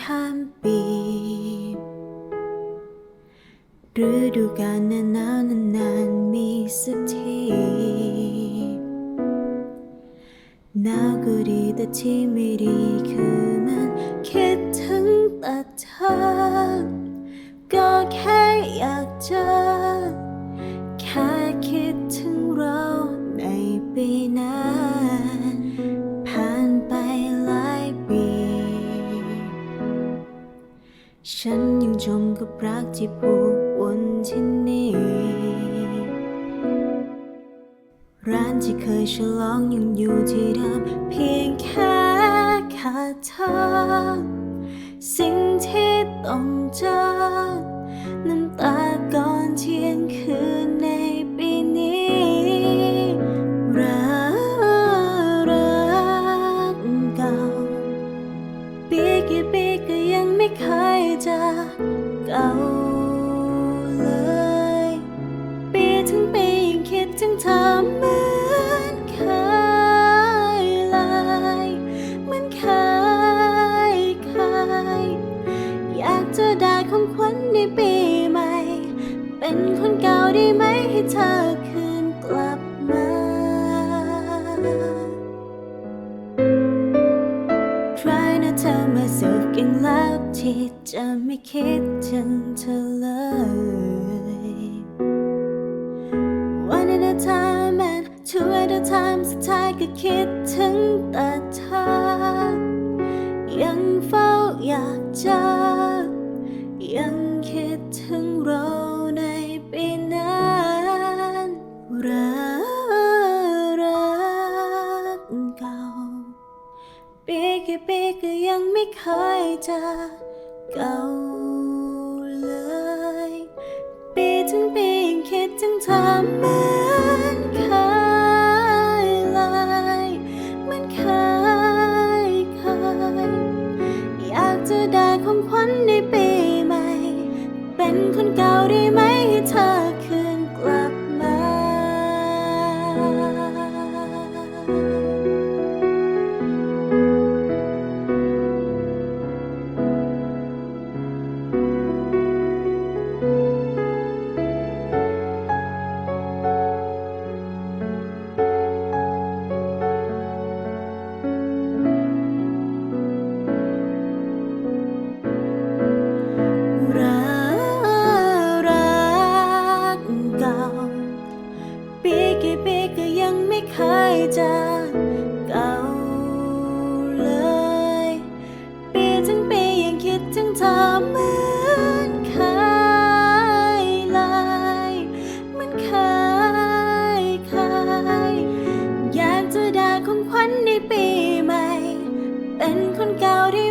ข้ามปีฤดูกาลหนานาวๆนานๆมีสักทีหนาวก็ดีแต่ที่ไม่ดีคือมันคิดถึงแต่เธอก็แค่อยากเจอ มกับรักที่ผูกวนที่นี่ ร้านที่เคยฉลองยังอยู่ที่เดิมเพียง เป็นคนเก่าได้ไหมให้เธอคืนกลับมา Try not tell myself เก่งแล้วที่จะไม่คิดถึงเธอเลย One at a time and two at a time สุดท้ายก็คิดถึงแต่เธอ ยังเฝ้าอยากเจอ ปีกี่ปีก็ยังไม่เคยจะเก่าเลย ปีถึงปียังคิดถึงเธอเหมือนเคยเลยเหมือนเคยเคยอยากจะได้ของขวัญในปีใหม่ เป็นคนเก่าได้ไหมให้เธอ เก่าเลย ปีทั้งปียังคิดถึงเธเหมือนเคยเลยมันเคยเคยอยากจะด้ของขวัญในปีใหม่ เป็นคนเก่าที่